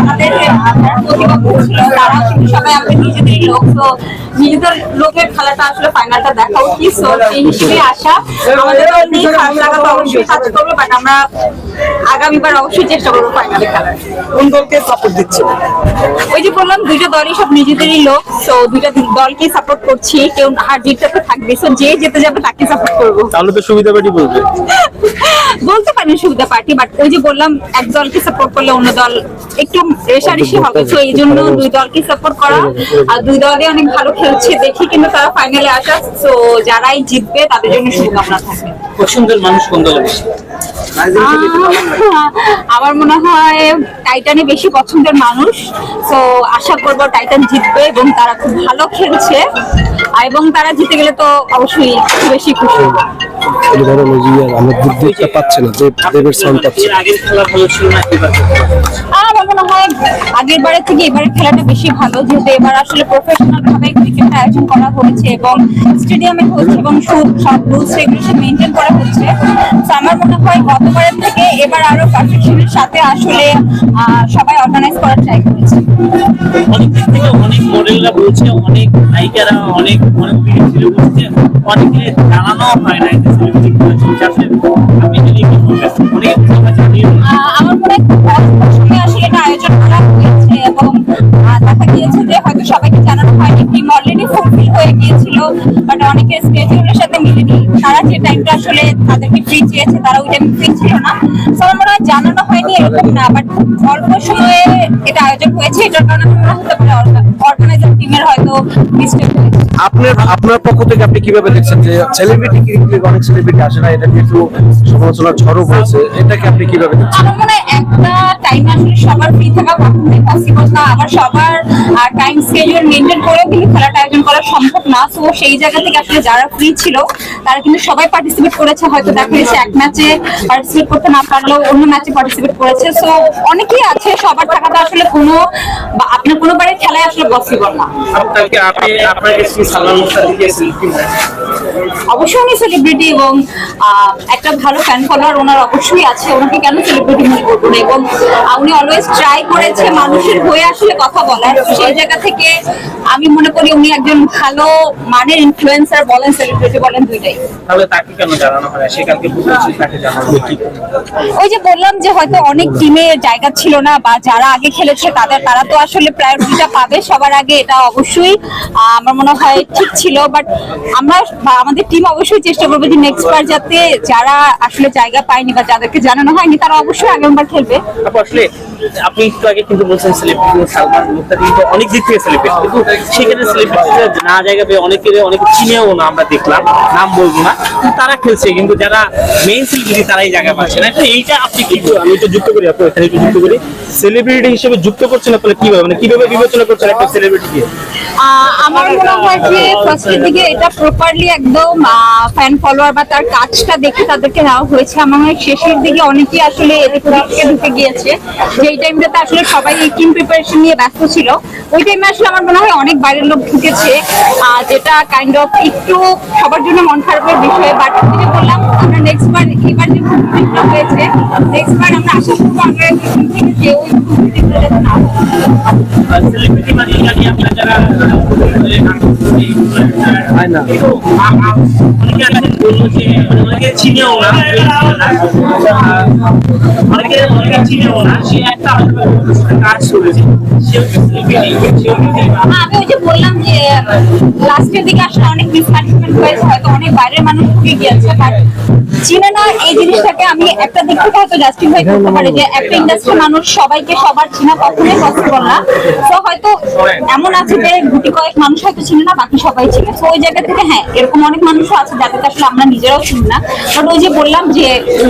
আমাদের যে যারা প্রতিপক্ষ ছিল তারাও কিন্তু সবাই আমাদের নিজেদেরই লোক তো নিজেদের লোকের খেলাটা আসলে ফাইনালটা দেখা উচিত সেই হিসেবে আশা। আমাদের নিয়ে খারাপ লাগা তো অবশ্যই কাজ করবে বাট আমরা আগামীবার অবশ্যই চেষ্টা করব ফাইনালে খেলার। কোন দলকে সাপোর্ট দিচ্ছে? ওই যে বললাম দুইটা দলই সব নিজেদেরই লোক তো দুইটা দলকে সাপোর্ট করছি কেউ হার জিতটা তো থাকবে। যে যেতে যাবে তাকে সাপোর্ট করব। তাহলে তো সুবিধা পার্টি বলবে। বলতে পারেন সুবিধা পার্টি বাট ওই যে বললাম এক দলকে সাপোর্ট করলে অন্য দল একটু রেশারেশি হবে। তো এই জন্য দুই দলকে সাপোর্ট করা। আর দুই দলই অনেক ভালো খেলছে দেখি কিন্তু তারা ফাইনালে আসা। তো যারাই জিতবে তাদের জন্য শুভকামনা থাকবে। পছন্দের মানুষ কোন দলে বেশি? আমার মনে হয় টাইটানে বেশি পছন্দের মানুষ। তো আশা করব টাইটান জিতবে এবং তারা খুব ভালো খেলছে। এবং তারা জিতে গেলে তো অবশ্যই বেশি খুশি। হব। এই ধরনের ইয়ে আমরা দিকটা পাচ্ছে না যে দেবের সাউন্ড পাচ্ছে আমার মনে হয় আগের বারের থেকে এবারের খেলাটা বেশি ভালো, যেহেতু এবার আসলে প্রফেশনাল ভাবে ক্রিকেট আয়োজন করা হয়েছে এবং স্টেডিয়ামে হচ্ছে এবং সুদ সব রুলস রেগুলেশন মেনটেন করা হচ্ছে। আমার মনে হয় গতবারের থেকে এবার আরও পারফেকশনের সাথে আসলে সবাই অর্গানাইজ করার ট্রাই করেছে। অনেক দিক থেকে অনেক মডেলরা বলছে, অনেক নায়িকারা, অনেক অনেক ছিল বলছে, অনেকে জানানো হয় না যে বাট অনেকে সাথে মিলেনি। তারা যে টাইমটা আসলে তাদেরকে ফ্রি চেয়েছে তারা ওই টাইম ফ্রি ছিল না। তো আমার মনে হয় জানানো হয়নি এরকম না বাট অল্প সময়ে এটা আয়োজন হয়েছে এটার কারণে আমার হতে পারে অর্গানাইজার টিমের হয়তো মিস্টেক হয়েছে। আপনার আপনার পক্ষ থেকে আপনি কীভাবে দেখছেন যে সেলিব্রিটি ক্রিকেট অনেক সেলিব্রিটি আসে না এটা একটু সমালোচনা ঝড়ও হয়েছে এটাকে আপনি কীভাবে দেখছেন? আমার মনে হয় একটা টাইম আসলে সবার ফ্রি থাকা কখনোই পসিবল না। আবার সবার টাইম স্কেডিউল মেনটেন করেও কিন্তু খেলাটা আয়োজন করা সম্ভব না। তো সেই জায়গা থেকে আসলে যারা ফ্রি ছিল তারা কিন্তু সবাই পার্টিসিপেট করেছে হয়তো দেখা গেছে এক ম্যাচে পার্টিসিপেট করতে না পারলেও অন্য ম্যাচে পার্টিসিপেট করেছে। সো অনেকেই আছে সবার থাকাটা আসলে কোনো বা আপনার কোনোবারের খেলায় আসলে পসিবল না। অবশ্যই উনি সেলিব্রিটি এবং একটা ভালো ফ্যান ফলোয়ার ওনার অবশ্যই আছে। ওনাকে কেন সেলিব্রিটি মনে করব না? এবং উনি অলওয়েজ ট্রাই করেছে মানুষের হয়ে আসলে কথা বলার। সেই জায়গা থেকে আমি মনে করি উনি একজন ভালো মানের ইনফ্লুয়েন্সার বলেন সেলিব্রিটি বলেন দুইটাই। তাহলে তাকে কেন জানানো হয়? সে কালকে বুঝেছি তাকে জানানো ওই যে বললাম যে হয়তো অনেক টিমে জায়গা ছিল না বা যারা আগে খেলেছে তাদের তারা তো আসলে প্রায়োরিটিটা পাবে সবার আগে এটা অবশ্যই আমার মনে হয় ঠিক ছিল বাট আমরা আমাদের টিম অবশ্যই চেষ্টা করবে যে নেক্সট বার যাতে যারা আসলে জায়গা পায়নি বা যাদেরকে জানানো হয়নি তারা অবশ্যই আগামীবার খেলবে। আসলে আপনি একটু আগে কিন্তু বলছেন সেলিব্রিটি সালমান কিন্তু অনেক দিক থেকে সেলিব্রিটি কিন্তু সেখানে সেলিব্রিটি না জায়গা পেয়ে অনেকের, অনেকে চিনেও না, আমরা দেখলাম, নাম বলব না তারা খেলছে, কিন্তু যারা মেইন সেলিব্রিটি তারাই জায়গা পাচ্ছে না। এইটা আপনি কি আমি যুক্ত করি আপু এখানে একটু যুক্ত করি। সেলিব্রিটি হিসেবে যুক্ত করছেন আপনারা কীভাবে? মানে কীভাবে বিবেচনা করছেন একটা সেলিব্রিটিকে আমার মনে হয় যে ফার্স্টের দিকে এটা প্রপারলি একদম ফ্যান ফলোয়ার বা তার কাজটা দেখে তাদেরকে নেওয়া হয়েছে। আমার মনে হয় শেষের দিকে অনেকেই আসলে এদিক ঢুকে গিয়েছে। যেই টাইমটাতে আসলে সবাই এই টিম প্রিপারেশন নিয়ে ব্যস্ত ছিল, ওই টাইমে আসলে আমার মনে হয় অনেক বাইরের লোক ঢুকেছে। যেটা কাইন্ড অফ একটু সবার জন্য মন খারাপের বিষয় বাট যে বললাম, আমরা নেক্সট বার, এবার যে improvement-টা হয়েছে নেক্সট বার আমরা আশা করব আমরা কেউ improvement-টা যাতে না না আমি লাস্টের অনেক হয়তো অনেক বাইরের মানুষ ঢুকে না এই জিনিসটাকে আমি একটা দিক থেকে হয়তো জাস্টিফাই করতে পারি যে একটা ইন্ডাস্ট্রি মানুষ সবাইকে সবার চিনা কখনোই পসিবল না। তো হয়তো এমন আছে যে গুটি কয়েক মানুষ হয়তো চিনে না বাকি সবাই চিনে তো ওই জায়গা থেকে হ্যাঁ এরকম অনেক মানুষও আছে যাদেরকে আসলে আমরা নিজেরাও চিনি না। বাট ওই যে বললাম যে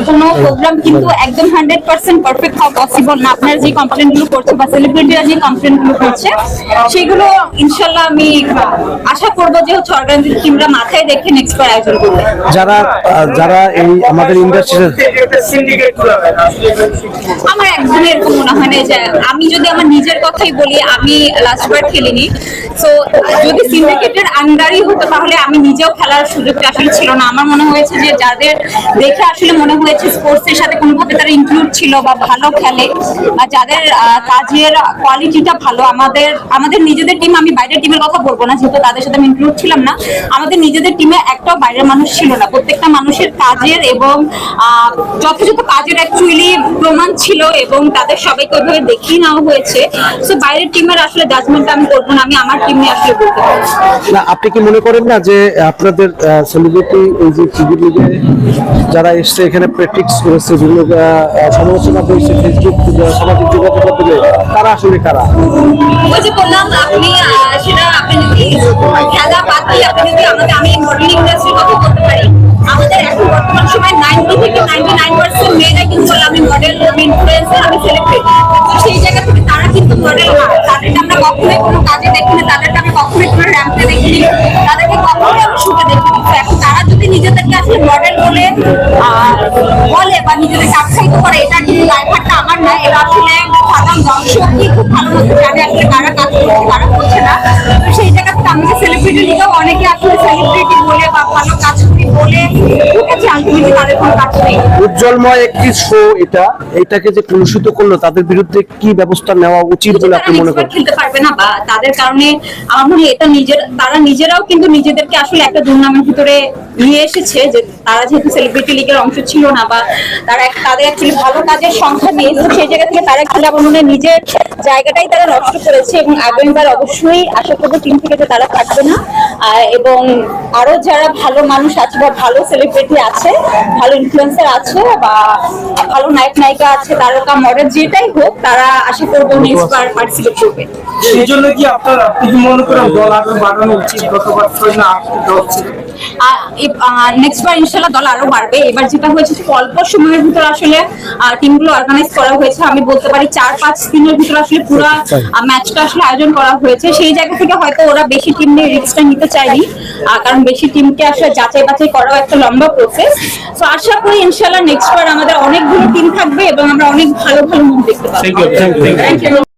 কোনো প্রোগ্রাম কিন্তু একদম হান্ড্রেড পার্সেন্ট পারফেক্ট হওয়া পসিবল না। আপনারা যে কমপ্লেনগুলো করছে বা সেলিব্রিটিরা যে কমপ্লেনগুলো করছে সেগুলো ইনশাল্লাহ আমি আশা করব যে হচ্ছে অর্গানাইজিং টিমরা মাথায় রেখে নেক্সট বার আয়োজন করবে। যারা যারা এই আমাদের ইন্ডাস্ট্রিতে আমার একদমই এরকম মনে হয় না যে আমি যদি আমার নিজের কথাই বলি আমি লাস্ট বার খেলিনি। সো যদি সিন্ডিকেটের আন্ডারই হতো, তাহলে আমি নিজেও খেলার সুযোগটা আসলে ছিল না। আমার মনে হয়েছে যে যাদের দেখে আসলে মনে হয়েছে স্পোর্টস এর সাথে কোনোভাবে তারা ইনক্লুড ছিল বা ভালো খেলে, বা যাদের কাজের কোয়ালিটিটা ভালো, আমাদের আমাদের নিজেদের টিম আমি বাইরের টিমের কথা বলব না, যেহেতু তাদের সাথে আমি ইনক্লুড ছিলাম না। আমাদের নিজেদের টিমে একটাও বাইরের মানুষ ছিল না। প্রত্যেকটা মানুষের কাজের এবং যথাযথ কাজের অ্যাকচুয়ালি প্রমাণ ছিল এবং তাদের সবাইকে ওইভাবে দেখিয়ে নেওয়া হয়েছে। সো বাইরের টিমের আসলে জাজমেন্টটা আমি করব না। আমি আমার টিম নিয়ে আসলে বলতে পারি না আপনি কি মনে করেন না যে আপনাদের সেলিব্রিটি এই যে টিভি লিগে যারা এসছে এখানে প্র্যাকটিস করেছে বিভিন্ন সমালোচনা করেছে ফেসবুক সামাজিক যোগাযোগ মাধ্যমে তারা আসলে কারা? ওই যে বললাম আপনি সেটা আপনি যদি খেলা বাদ দিয়ে আপনি যদি আমাদের আমি মডেলিং ইন্ডাস্ট্রির কথা বলতে পারি আমাদের এখন বর্তমান সময় নাইনটি থেকে নাইনটি নাইন পার্সেন্ট মেয়েরা কিন্তু আমি মডেল আমি ইনফ্লুয়েন্সার আমি সেলিব্রিটি তো সেই জায়গা থেকে তারা কিন্তু মডেল না। তাদেরকে আমরা কখনোই কোনো কাজে তাদেরকে কখনোই আমি শুটে দেখিনি নিজেদেরকে আসলে মডেল বলে বলে বা নিজেদেরকে আখ্যায়িত করে এটা কিন্তু দায়ভারটা আমার না এটা আসলে সাধারণ দর্শকই খুব ভালো মতো জানে আসলে কারা কাজ করছে কারা করছে না। তো সেই জায়গা থেকে আমাকে সেলিব্রিটি নিতেও অনেকে আসলে সেলিব্রিটি বলে বা ভালো কাজ করি বলে উঠেছে আলটিমেটলি তাদের কোনো কাজ নেই। উজ্জ্বলময় একটি শো এটা। এটাকে যে কলুষিত করল তাদের বিরুদ্ধে কি ব্যবস্থা নেওয়া উচিত বলে আপনি মনে করেন? খেলতে পারবে না বা তাদের কারণে আমার মনে হয় এটা নিজের তারা নিজেরাও কিন্তু নিজেদেরকে আসলে একটা দুর্নামের ভিতরে নিয়ে এসেছে যে তারা যেহেতু সেলিব্রিটি লিগের অংশ ছিল না বা তারা তাদের অ্যাকচুয়ালি ভালো কাজের সংখ্যা তো সেই জায়গা থেকে তারা খেলে আমার মনে নিজের জায়গাটাই তারা নষ্ট করেছে এবং আগামীবার অবশ্যই আশা করব টিম থেকে তারা থাকবে না। এবং আরও যারা ভালো মানুষ আছে বা ভালো সেলিব্রিটি আছে ভালো ইনফ্লুয়েন্সার আছে বা ভালো নায়ক নায়িকা আছে তারকা মডেল যেটাই হোক তারা আশা করব নেক্সট বার পার্টিসিপেট করবে। সেই জন্য কি আপনার আপনি কি মনে করেন দল আরও বাড়ানো উচিত? গতবার না দল ছিল নেক্সট বার ইনশাল্লাহ দল আরও বাড়বে। এবার যেটা হয়েছে অল্প সময়ের ভিতর আসলে টিমগুলো অর্গানাইজ করা হয়েছে। আমি বলতে পারি চার পাঁচ দিনের ভিতর আসলে পুরো ম্যাচটা আসলে আয়োজন করা হয়েছে। সেই জায়গা থেকে হয়তো ওরা বেশি টিম নিয়ে রিস্কটা নিতে চায়নি। আহ, কারণ বেশি টিমকে আসলে যাচাই বাছাই করাও একটা লম্বা প্রসেস তো আশা করি ইনশাল্লাহ নেক্সট বার আমাদের অনেকগুলো টিম থাকবে এবং আমরা অনেক ভালো ভালো মুভ দেখতে পাবো।